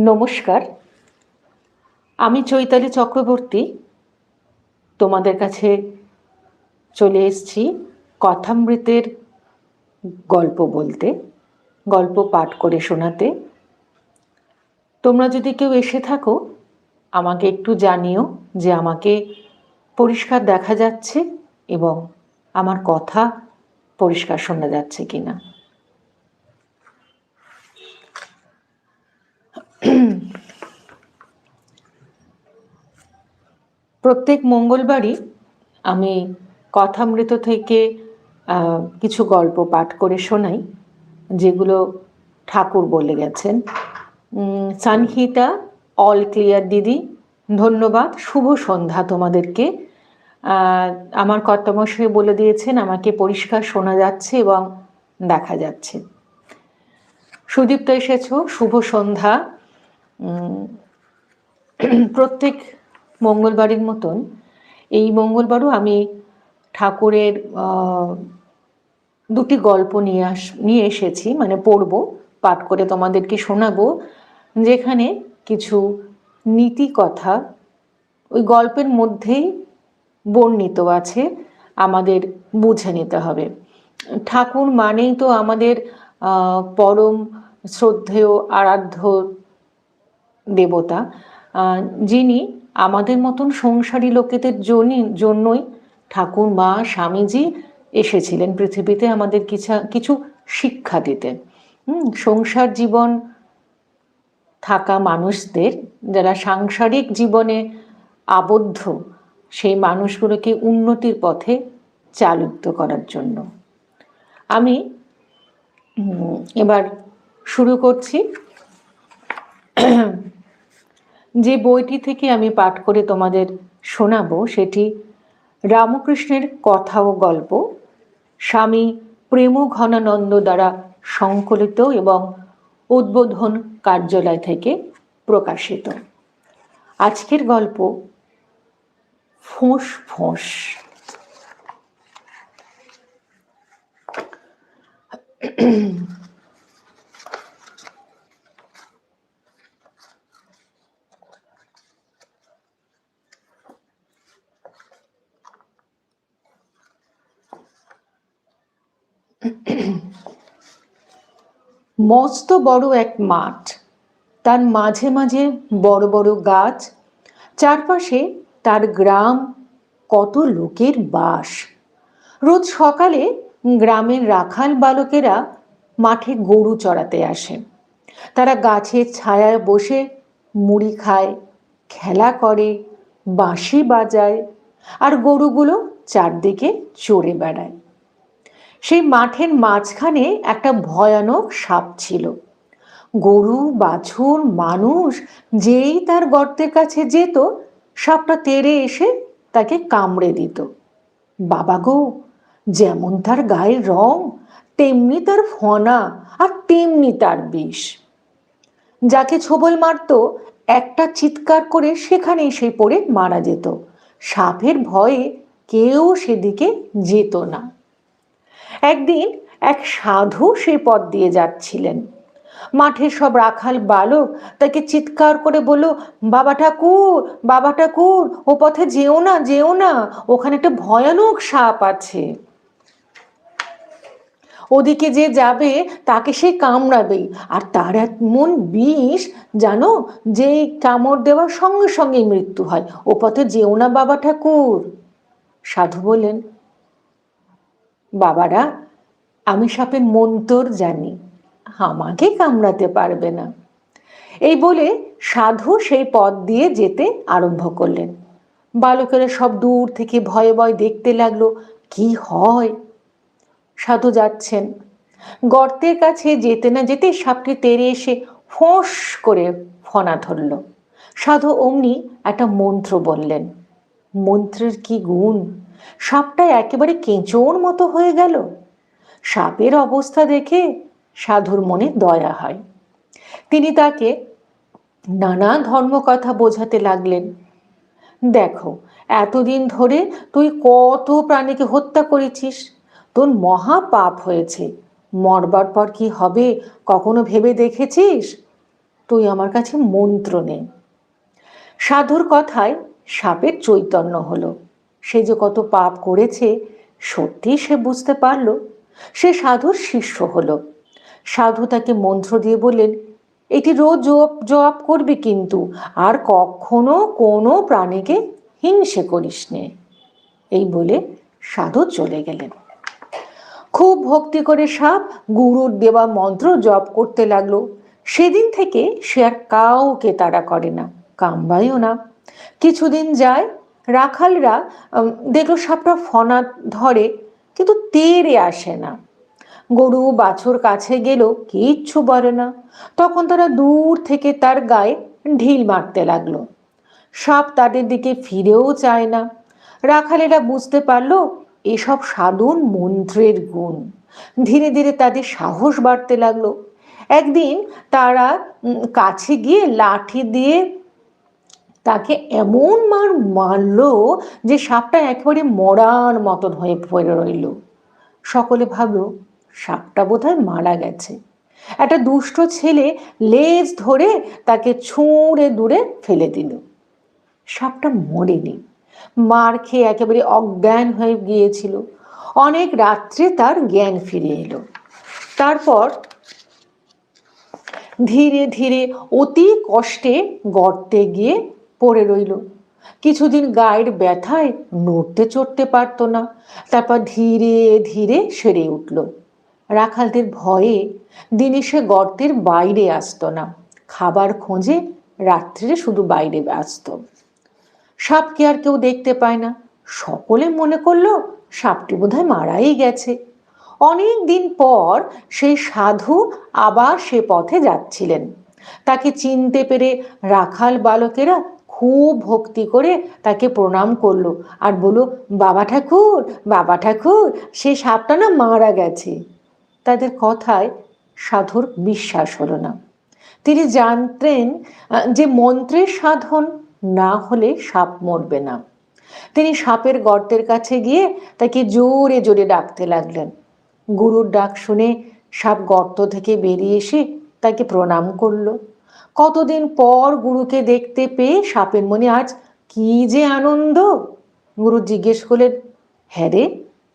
নমস্কার। আমি চৈতালি চক্রবর্তী। তোমাদের কাছে চলে এসেছি কথামৃতের গল্প বলতে, গল্প পাঠ করে শোনাতে। তোমরা যদি কেউ এসে থাকো, আমাকে একটু জানিও যে আমাকে পরিষ্কার দেখা যাচ্ছে এবং আমার কথা পরিষ্কার শোনা যাচ্ছে কিনা। প্রত্যেক মঙ্গলবারই আমি কথামৃত থেকে কিছু গল্প পাঠ করে শোনাই, যেগুলো ঠাকুর বলে গেছেন। সানহিতা অল ক্লিয়ার দিদি, ধন্যবাদ, শুভ সন্ধ্যা তোমাদেরকে। আমার কর্তামশাই বলে দিয়েছেন, আমাকে পরিষ্কার শোনা যাচ্ছে এবং দেখা যাচ্ছে। সুদীপ্ত এসেছ, শুভ সন্ধ্যা। প্রত্যেক মঙ্গলবারের মতন, এই মঙ্গলবারও আমি ঠাকুরের দুটি গল্প নিয়ে আস, নিয়ে এসেছি মানে পড়ব, পাঠ করে তোমাদেরকে শোনাবো, যেখানে কিছু নীতি কথা ওই গল্পের মধ্যেই বর্ণিত আছে, আমাদের বুঝে নিতে হবে। ঠাকুর মানেই তো আমাদের পরম শ্রদ্ধেয় আরাধ্য দেবতা যিনি আমাদের মতন সংসারী লোকেদের জন্যই ঠাকুর, মা, স্বামীজি এসেছিলেন পৃথিবীতে আমাদের কিছু শিক্ষা দিতে। সংসার জীবন থাকা মানুষদের যারা সাংসারিক জীবনে আবদ্ধ, সেই মানুষগুলোকে উন্নতির পথে চালিত করার জন্য। আমি এবার শুরু করছি। যে বইটি থেকে আমি পাঠ করে তোমাদের শোনাবো সেটি রামকৃষ্ণের কথা ও গল্প, স্বামী প্রেম ঘনানন্দ দ্বারা সংকলিত এবং উদ্বোধন কার্যালয় থেকে প্রকাশিত। আজকের গল্প ফোঁস ফোঁস। মস্ত বড় এক মাঠ। তার মাঝে মাঝে বড় বড় গাছ। চারপাশে তার গ্রাম কত লোকের বাস। রোজ সকালে গ্রামের রাখাল বালকেরা মাঠে গরু চড়াতে আসে। তারা গাছের ছায়ায় বসে মুড়ি খায়, খেলা করে, বাঁশি বাজায় আর গরুগুলো চারদিকে চড়ে বেড়ায়। সেই মাঠের মাঝখানে একটা ভয়ানক সাপ ছিল। গরু, বাছুর, মানুষ যেই তার গর্তের কাছে যেত, সাপটা তেড়ে এসে তাকে কামড়ে দিত। বাবা গো, যেমন তার গায়ের রং, তেমনি তার ফনা আর তেমনি তার বিষ। যাকে ছোবল মারতো, একটা চিৎকার করে সেখানেই সে পড়ে মারা যেত। সাপের ভয়ে কেউ সেদিকে যেত না। একদিন এক সাধু সেই পথ দিয়ে যাচ্ছিলেন। মাঠে সব রাখাল বালক তাকে চিৎকার করে বলল, বাবা ঠাকুর বাবা ঠাকুর, ও পথে যেও না যেও না, ওখানে একটা ভয়ানক সাপ আছে। ওদিকে যে যাবে তাকে সে কামড়াবেই আর তার এমন বিষ জানো যে কামড় দেওয়ার সঙ্গে সঙ্গে মৃত্যু হয়। ও পথে যেও না, বাবা ঠাকুর। সাধু বললেন বাবারা, আমি সাপের মন্তর জানি, আমাকে কামড়াতে পারবে না। এই বলে সাধু সেই পথ দিয়ে যেতে আরম্ভ করলেন। বালকেরা সব দূর থেকে ভয়ে ভয়ে দেখতে লাগল, কি হয়? সাধু যাচ্ছেন। গর্তের কাছে যেতে না যেতে সাপটি তেরে এসে ফোঁস করে ফনা ধরল। সাধু অমনি একটা মন্ত্র বললেন। মন্ত্রের কি গুণ? সাপটা একেবারে কেঁচোর মতো হয়ে গেল। সাপের অবস্থা দেখে সাধুর মনে দয়া হয়। তিনি তাকে নানা ধর্মকথা বোঝাতে লাগলেন। দেখো, এতদিন ধরে তুই কত প্রাণীকে হত্যা করেছিস। তোর মহা পাপ হয়েছে। মরবার পর কি হবে কখনো ভেবে দেখেছিস? তুই আমার কাছে মন্ত্র নে সাধুর কথায় সাপের চৈতন্য হলো। সে যে কত পাপ করেছে, সত্যি সে বুঝতে পারল। সে সাধুর শিষ্য হলো। সাধু তাকে মন্ত্র দিয়ে বললেন, এটি রোজ জপ জপ করবি কিন্তু, আর কখনো কোনো প্রাণীকে হিংসে করিস নে। এই বলে সাধু চলে গেলেন। খুব ভক্তি করে সাপ গুরুর দেওয়া মন্ত্র জপ করতে লাগল। সেদিন থেকে সে আর কাউকে তাড়া করে না কামবাইও না। কিছুদিন যায় রাখালরা দেখল সাপটা ফনা ধরে, কিন্তু তেরে আসে না। গরু বাছুর কাছে গেল কিচ্ছু বলে না। তখন তারা দূর থেকে তার গায়ে ঢিল মারতে লাগল। সাপ তাদের দিকে ফিরেও চায় না। রাখালেরা বুঝতে পারল, এসব সাধন মন্ত্রের গুণ। ধীরে ধীরে তাদের সাহস বাড়তে লাগল। একদিন তারা কাছে গিয়ে লাঠি দিয়ে তাকে এমন মার মারলো যে সাপটা একেবারে মরার মতন হয়ে পড়ে রইল। সকলে ভাবল, সাপটা বোধহয় মারা গেছে। একটা দুষ্ট ছেলে লেজ ধরে তাকে ছুঁড়ে দূরে ফেলে দিল। সাপটা মরেনি। মার খেয়ে একেবারে অজ্ঞান হয়ে গিয়েছিল। অনেক রাত্রে তার জ্ঞান ফিরে এলো। তারপর ধীরে ধীরে অতি কষ্টে গর্তে গিয়ে পড়ে রইল। কিছুদিন গায়ের ব্যথায় নড়তে চড়তে পারতো না। তারপর ধীরে ধীরে সেরে উঠল। রাখালদের ভয়ে দিনে সে গর্তের বাইরে আসতো না। খাবার খোঁজে রাত্রে শুধু বাইরে আসতো সাপকে আর কেউ দেখতে পায় না। সকলে মনে করল সাপটি বোধহয় মারাই গেছে। অনেক দিন পর সেই সাধু আবার সে পথে যাচ্ছিলেন। তাকে চিনতে পেরে রাখাল বালকেরা খুব ভক্তি করে তাকে প্রণাম করল। আর বলল, বাবা ঠাকুর বাবা ঠাকুর, সে সাপটা না মারা গেছে। তাদের কথায় সাধুর বিশ্বাস হলো না। তিনি জানতেন যে মন্ত্রের সাধন না হলে সাপ মরবে না। তিনি সাপের গর্তের কাছে গিয়ে তাকে জোরে জোরে ডাকতে লাগলেন। গুরুর ডাক শুনে সাপ গর্ত থেকে বেরিয়ে এসে তাকে প্রণাম করল। কতদিন পর গুরুকে দেখতে পেয়ে সাপের মনে আজ কি যে আনন্দ? গুরু জিজ্ঞেস করলেন হ্যাঁ রে,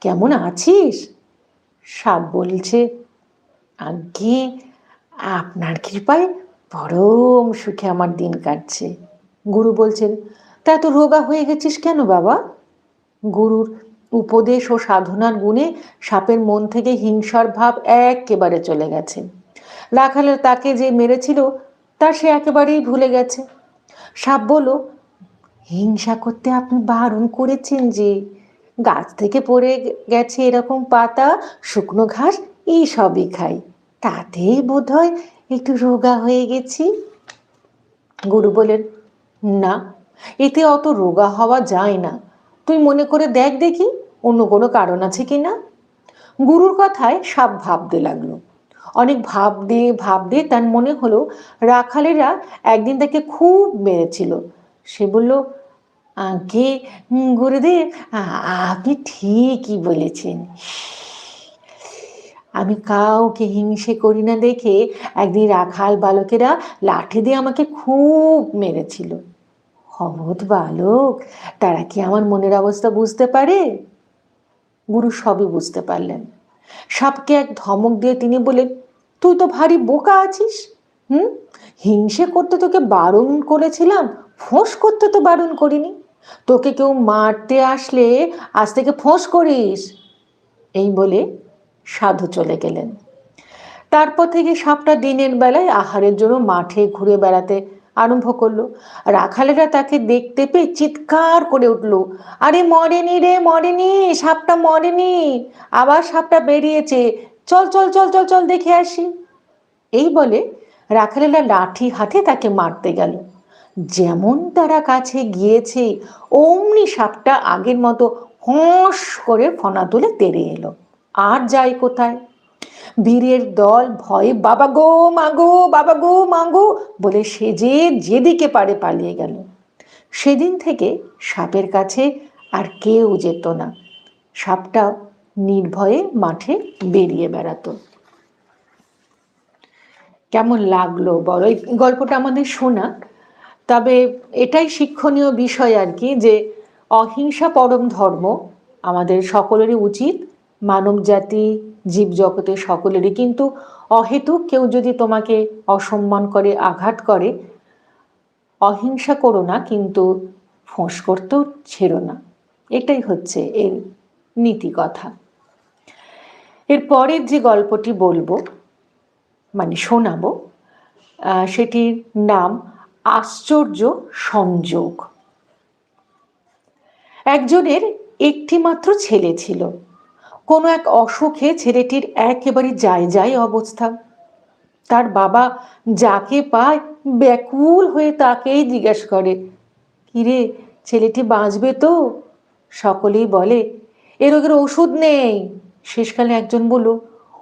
কেমন আছিস? সাপ বলছে, আজ্ঞে, আপনার কৃপায় পরম সুখে আমার দিন কাটছে। গুরু বলছেন, তা এত রোগা হয়ে গেছিস কেন বাবা? গুরুর উপদেশ ও সাধনার গুণে সাপের মন থেকে হিংসার ভাব একেবারে চলে গেছে। রাখালের তাকে যে মেরেছিল তা সে একেবারেই ভুলে গেছে। সাপ বলল হিংসা করতে আপনি বারণ করেছেন যে গাছ থেকে পড়ে গেছে এরকম পাতা, শুকনো ঘাস, এই সবই খাই। তাতেই বোধহয় একটু রোগা হয়ে গেছি? গুরু বলেন না, এতে অত রোগা হওয়া যায় না। তুই মনে করে দেখ দেখি, অন্য কোনো কারণ আছে কি না গুরুর কথায় সাপ ভাবতে লাগল। অনেক ভাব দিয়ে ভাব দিয়ে তার মনে হলো রাখালেরা একদিন তাকে খুব মেরেছিল। সে বলল, আগে গুরুদেব আপনি ঠিকই বলেছেন। আমি কাউকে হিংসে করি না দেখে একদিন রাখাল বালকেরা লাঠি দিয়ে আমাকে খুব মেরেছিল। অবোধ বালক, তারা কি আমার মনের অবস্থা বুঝতে পারে? গুরু সবই বুঝতে পারলেন। সাপকে এক ধমক দিয়ে তিনি বলেন তুই তো ভারী বোকা আছিস, হুম? হিংসে করতে তোকে বারণ করেছিলাম, ফোঁস করতে তো বারণ করিনি। তোকে কেউ মারতে আসলে আজ থেকে ফোঁস করিস। এই বলে সাধু চলে গেলেন। তারপর থেকে সাপটা দিনের বেলায় আহারের জন্য মাঠে ঘুরে বেড়াতে আরম্ভ করল। রাখালেরা তাকে দেখতে পেয়ে চিৎকার করে উঠল, আরে মরেনি রে, মরেনি, সাপটা মরেনি, আবার সাপটা বেরিয়েছে চল চল চল চল চল, দেখে আসি। এই বলে রাখালেরা লাঠি হাতে তাকে মারতে গেল। যেমন তারা কাছে গিয়েছে, অমনি সাপটা আগের মতো হোঁস করে ফনা তুলে তেড়ে এলো। আর যাই কোথায়? বীরের দল ভয়ে, বাবা গো মাগো বাবা গো মাগো বলে সে যে যেদিকে পারে পালিয়ে গেল। সেদিন থেকে সাপের কাছে আর কেউ যেত না। সাপটা নির্ভয়ে মাঠে বেরিয়ে বেড়াতো। কেমন লাগল বলো? এই গল্পটা আমাদের শোনা। তবে এটাই শিক্ষণীয় বিষয় আর কি যে অহিংসা পরম ধর্ম আমাদের সকলেরই উচিত। মানব জাতি, জীব জীবজগতের সকলেরই। কিন্তু অহেতুক কেউ যদি তোমাকে অসম্মান করে, আঘাত করে, অহিংসা করো না, কিন্তু ফোঁস করতেও ছেড়ো না। এটাই হচ্ছে এর নীতি কথা। এর পরের যে গল্পটি বলব মানে শোনাবো সেটির নাম আশ্চর্য সংযোগ। একজনের একটি মাত্র ছেলে ছিল। কোনো এক অসুখে ছেলেটির একেবারে যায় যায় অবস্থা। তার বাবা যাকে পায় ব্যাকুল হয়ে তাকেই জিজ্ঞাসা করে, কিরে, ছেলেটি বাঁচবে তো? সকলেই বলে, এ রোগের ওষুধ নেই। শেষকালে একজন বলল,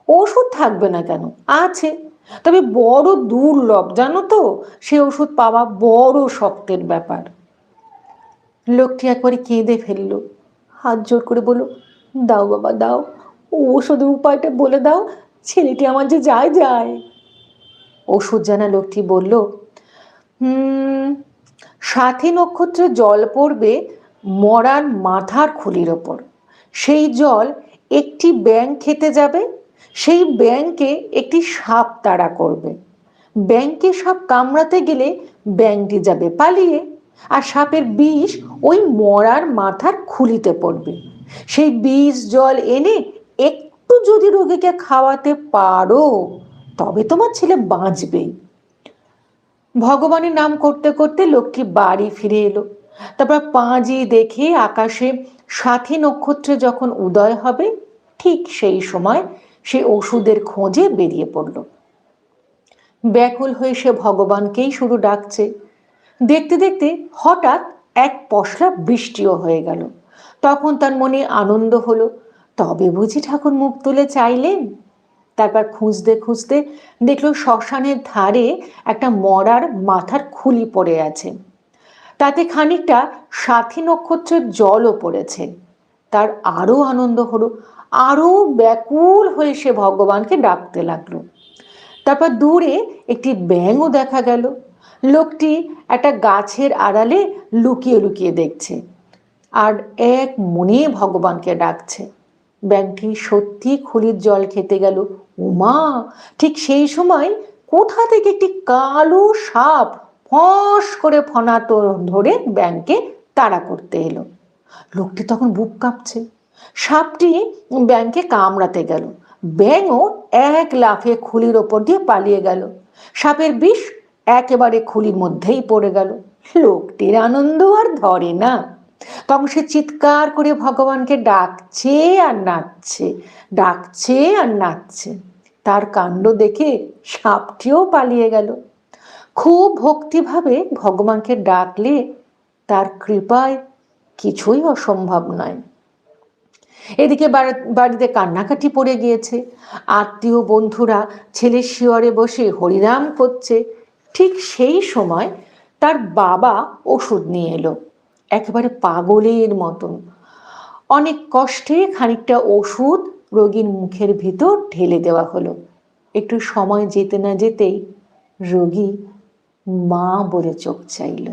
ওষুধ থাকবে না কেন? আছে, তবে বড় দুর্লভ, জানো তো, সে ওষুধ পাওয়া বড় শক্তের ব্যাপার। লোকটি একবারে কেঁদে ফেলল, হাত জোর করে বলল, দাও বাবা, দাও, ওষুধের উপায়টা বলে দাও, ছেলেটি আমার যে যায় যায়। ওষুধ জানা লোকটি বলল, হুম, সাথী নক্ষত্রে জল পড়বে মরার মাথার খুলির ওপর। সেই জল একটি ব্যাং খেতে যাবে, সেই ব্যাংকে একটি সাপ তাড়া করবে। ব্যাংকে সাপ কামড়াতে গেলে ব্যাংটি যাবে পালিয়ে, আর সাপের বিষ ওই মরার মাথার খুলিতে পড়বে। সেই বিষ জল এনে একটু যদি রোগীকে খাওয়াতে পারো, তবে তোমার ছেলে বাঁচবেই। ভগবানের নাম করতে করতে লোকটি বাড়ি ফিরে এলো। তারপর পাঁজি দেখে আকাশে সাথী নক্ষত্রে যখন উদয় হবে, ঠিক সেই সময় সে ওষুধের খোঁজে বেরিয়ে পড়ল। ব্যাকুল হয়ে সে ভগবানকেই শুধু ডাকছে। দেখতে দেখতে হঠাৎ এক পশলা বৃষ্টিও হয়ে গেল। তখন তার মনে আনন্দ হলো, তবে বুঝি ঠাকুর মুখ তুলে চাইলেন? তারপর খুঁজতে খুঁজতে দেখল শ্মশানের ধারে একটা মরার মাথার খুলি পড়ে আছে। তাতে খানিকটা সাথী নক্ষত্রের জলও পড়েছে। তার আরও আনন্দ হলো আরও ব্যাকুল হয়ে সে ভগবানকে ডাকতে লাগল। তারপর দূরে একটি ব্যাঙও দেখা গেল। লোকটি একটা গাছের আড়ালে লুকিয়ে লুকিয়ে দেখছে আর এক মনে ভগবানকে ডাকছে। ব্যাংকটি সত্যি খুলির জল খেতে গেল। উমা, ঠিক সেই সময় কোথা থেকে একটি কালো সাপ ফস করে ফনা ধরে ব্যাংকে তাড়া করতে এলো। লোকটি তখন বুক কাঁপছে। সাপটি ব্যাংকে কামড়াতে গেল। ব্যাঙও এক লাফে খুলির ওপর দিয়ে পালিয়ে গেল। সাপের বিষ একেবারে খুলির মধ্যেই পড়ে গেল। লোকটির আনন্দ আর ধরে না। তখন সে চিৎকার করে ভগবানকে ডাকছে আর নাচছে, ডাকছে আর নাচছে। তার কাণ্ড দেখে সাপটিও পালিয়ে গেল। খুব ভক্তিভাবে ভগবানকে ডাকলে তার কৃপায় কিছুই অসম্ভব নয়। এদিকে বাড়িতে কান্নাকাটি পড়ে গিয়েছে। আত্মীয় বন্ধুরা ছেলের শিয়রে বসে হরিনাম করছে। ঠিক সেই সময় তার বাবা ওষুধ নিয়ে এলো, একেবারে পাগলের মতন। অনেক কষ্টে খানিকটা ওষুধ রোগীর মুখের ভিতর ঢেলে দেওয়া হলো। একটু সময় যেতে না যেতেই রোগী মা বলে চোখ চাইল।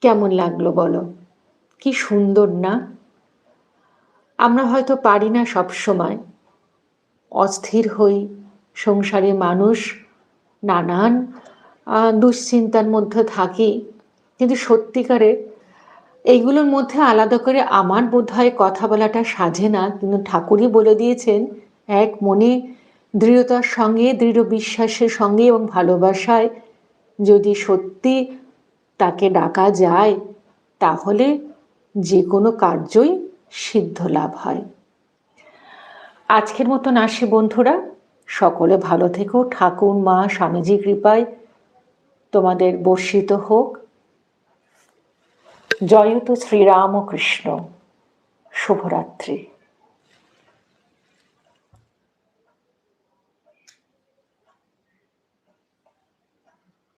কেমন লাগল বলো? কি সুন্দর না? আমরা হয়তো পারি না সব সময়। অস্থির হই সংসারে মানুষ, নানান দুশ্চিন্তার মধ্যে থাকি। কিন্তু সত্যিকারে এইগুলোর মধ্যে আলাদা করে আমার বোধ হয় কথা বলাটা সাজে না। কিন্তু ঠাকুরই বলে দিয়েছেন, এক মনে দৃঢ়তার সঙ্গে, দৃঢ় বিশ্বাসের সঙ্গে এবং ভালোবাসায় যদি সত্যি তাকে ডাকা যায়, তাহলে যে কোনো কার্যই সিদ্ধ লাভ হয়। আজকের মতন আসি বন্ধুরা। সকলে ভালো থেকো। ঠাকুর, মা, স্বামীজি কৃপায় তোমাদের বর্ষিত হোক। জয়ত শ্রীরামকৃষ্ণ। শুভরাত্রি।